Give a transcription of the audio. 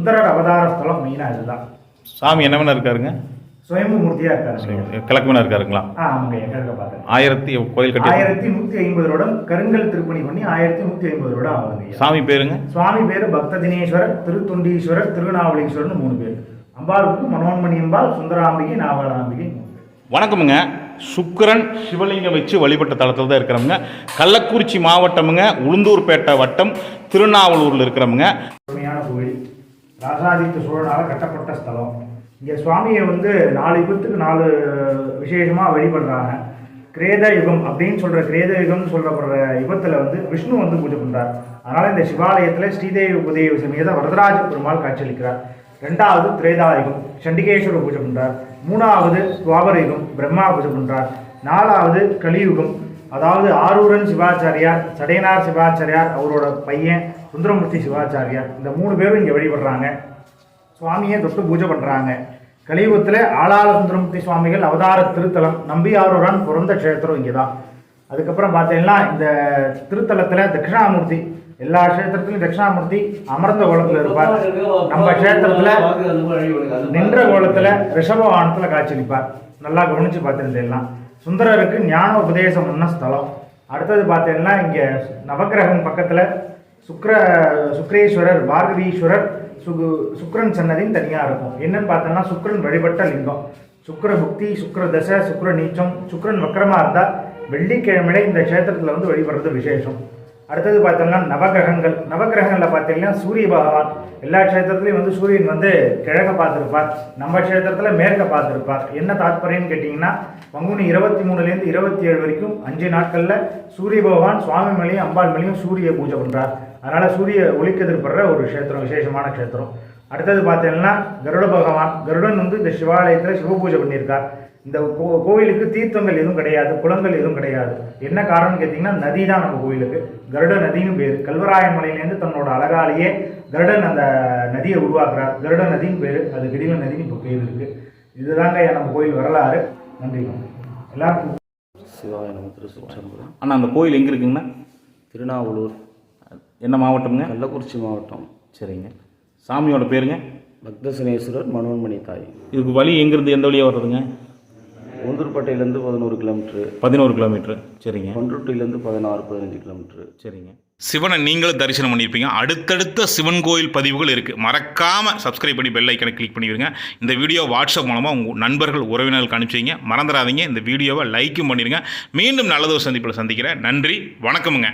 சுந்தரர் அவதார ஸ்தலம் மெயினாக இதுதான். சாமி என்னவன இருக்காருங்க? சுயம்பு மூர்த்தியாக இருக்காரு கிழக்குமனா இருக்காருங்களா? ஆமாங்க எங்க பார்த்தேன் ஆயிரத்தி கோயில் கட்டி ஆயிரத்தி நூற்றி ஐம்பது வருடம் கருங்கல் திருப்பணி பண்ணி ஆயிரத்தி நூற்றி ஐம்பது வருடம் ஐயா. சாமி பேருங்க? சுவாமி பேர் பக்த தினேஸ்வரர் திருத்தொண்டீஸ்வரர் திருநாவலீஸ்வரர்னு மூணு பேர். அம்பாளுக்கு மனோன்மணி அம்பாள் சுந்தராம்பிகை நாவலாம்பிகை வணக்கமுங்க. சுக்கிரன் சிவலிங்கம் வச்சு வழிபட்ட தளத்தில் தான் இருக்கிறவங்க. கள்ளக்குறிச்சி மாவட்டமுங்க உளுந்தூர்பேட்டை வட்டம் திருநாவலூரில் இருக்கிறவங்க. ராசாதித்த சோழனால் கட்டப்பட்ட ஸ்தலம். இங்கே சுவாமியை வந்து நாலு யுகத்துக்கு நாலு விசேஷமாக வழிபடுறாங்க. கிரேத யுகம் அப்படின்னு சொல்கிற கிரேத யுகம்னு சொல்லப்படுற யுகத்தில் வந்து விஷ்ணு வந்து பூஜை பண்ணுறார் அதனால் இந்த சிவாலயத்தில் ஸ்ரீதேவி உதய சமேத வரதராஜ பெருமாள் காட்சியளிக்கிறார். ரெண்டாவது திரேதா யுகம் சண்டிகேஸ்வரர் பூஜை பண்ணுறார் மூணாவது துவாபர யுகம் பிரம்மா பூஜை பண்ணுறார் நாலாவது கலியுகம் அதாவது ஆரூரன் சிவாச்சாரியார் சடையனார் சிவாச்சாரியார் அவரோட பையன் சுந்தரமூர்த்தி சிவாச்சாரியார் இந்த மூணு பேரும் இங்கே வழிபடுறாங்க. சுவாமியை தொட்டு பூஜை பண்ணுறாங்க கலியுகத்தில் ஆளாள சுந்தரமூர்த்தி சுவாமிகள் அவதார திருத்தலம் நம்பி ஆரூரன் பிறந்த க்ஷேத்திரம் இங்கே தான் அதுக்கப்புறம் பார்த்தீங்கன்னா இந்த திருத்தலத்தில் தட்சிணாமூர்த்தி எல்லா க்ஷேத்திரத்திலும் தட்சிணாமூர்த்தி அமர்ந்த கோலத்தில் இருப்பார். நம்ம க்ஷேத்திரத்தில் நின்ற கோலத்தில் ரிஷபவானத்தில் நிற்பார் நல்லா கவனித்து பார்த்துருந்தேன் சுந்தரருக்கு ஞான உபதேசம் பண்ண ஸ்தலம். அடுத்தது பார்த்தீங்கன்னா இங்கே நவக்கிரகம் பக்கத்தில் சுக்ர சுக்ரேஸ்வரர் பார்கவீஸ்வரர் சுகு சுக்ரன் சன்னதியும் தனியாக இருக்கும். என்னன்னு பார்த்தோம்னா சுக்ரன் வழிபட்ட லிங்கம். சுக்ர புக்தி சுக்ர தசை சுக்ர நீச்சம் சுக்ரன் வக்கரமாக இருந்தால் வெள்ளிக்கிழமையில இந்த க்ஷேத்திரத்தில் வந்து வழிபடுறது விசேஷம். அடுத்தது பார்த்தோம்னா நவகிரகங்கள். நவகிரகங்களில் பார்த்தீங்கன்னா சூரிய பகவான் எல்லா க்ஷேத்திரத்துலையும் வந்து சூரியன் வந்து கிழக்க பார்த்துருப்பார். நம்ம க்ஷேத்திரத்தில் மேற்க பார்த்துருப்பார். என்ன தாத்பரியம்னு கேட்டிங்கன்னா பங்குனி இருபத்தி மூணுலேருந்து இருபத்தி ஏழு வரைக்கும் அஞ்சு நாட்களில் சூரிய பகவான் சுவாமி மேலேயும் அம்பாள் மேலேயும் சூரிய பூஜை பண்ணுறார் அதனால் சூரிய ஒளிக்கெதிர்படுற ஒரு க்ஷேத்திரம் விசேஷமான க்ஷேத்திரம். அடுத்தது பார்த்தீங்கன்னா கருட பகவான். கருடன் வந்து இந்த சிவாலயத்தில் சிவ பூஜை பண்ணியிருக்கார். இந்த கோ கோவிலுக்கு தீர்த்தங்கள் எதுவும் கிடையாது குளங்கள் எதுவும் கிடையாது. என்ன காரணம்னு கேட்டிங்கன்னா நதி தான் நம்ம கோவிலுக்கு. கருட நதின்னு பேர். கல்வராயன் மலையிலேருந்து தன்னோட அழகாலேயே கருடன் அந்த நதியை உருவாக்குறார். கருட நதின்னு பேர். அது கிடில நதின்னு இப்போ பேர் இருக்கு. இதுதாங்க நம்ம கோயில் வரலாறு. நன்றி எல்லாருக்கும் சிவாய திருச்சிற்றம்பலம் அண்ணா அந்த கோயில் எங்கே இருக்குங்கண்ணா? திருநாவலூர். என்ன மாவட்டம்ங்க? கள்ளக்குறிச்சி மாவட்டம். சரிங்க. சாமியோட பேருங்க. பக்தசனேஸ்வரர் மனோன்மணி தாய். இதுக்கு வழி எங்கேருந்து எந்த வழியாக வர்றதுங்க? உந்தூர்பேட்டையிலேருந்து பதினோரு கிலோமீட்ரு. பதினோரு கிலோமீட்ரு. சரிங்க. பண்ருட்டிலேருந்து பதினாறு பதினஞ்சு கிலோமீட்ரு. சரிங்க. சிவனை நீங்களும் தரிசனம் பண்ணியிருப்பீங்க. அடுத்தடுத்த சிவன் கோயில் பதிவுகள் இருக்குது மறக்காமல் சப்ஸ்கிரைப் பண்ணி பெல் ஐக்கனை கிளிக் பண்ணிடுங்க. இந்த வீடியோ வாட்ஸ்அப் மூலமாக உங்கள் நண்பர்கள் உறவினர்களுக்கு அனுப்பிச்சிங்க மறந்துடாதீங்க. இந்த வீடியோவை லைக்கும் பண்ணிடுங்க. மீண்டும் நல்லதொரு சந்திப்பில் சந்திக்கிறேன். நன்றி. வணக்கமுங்க.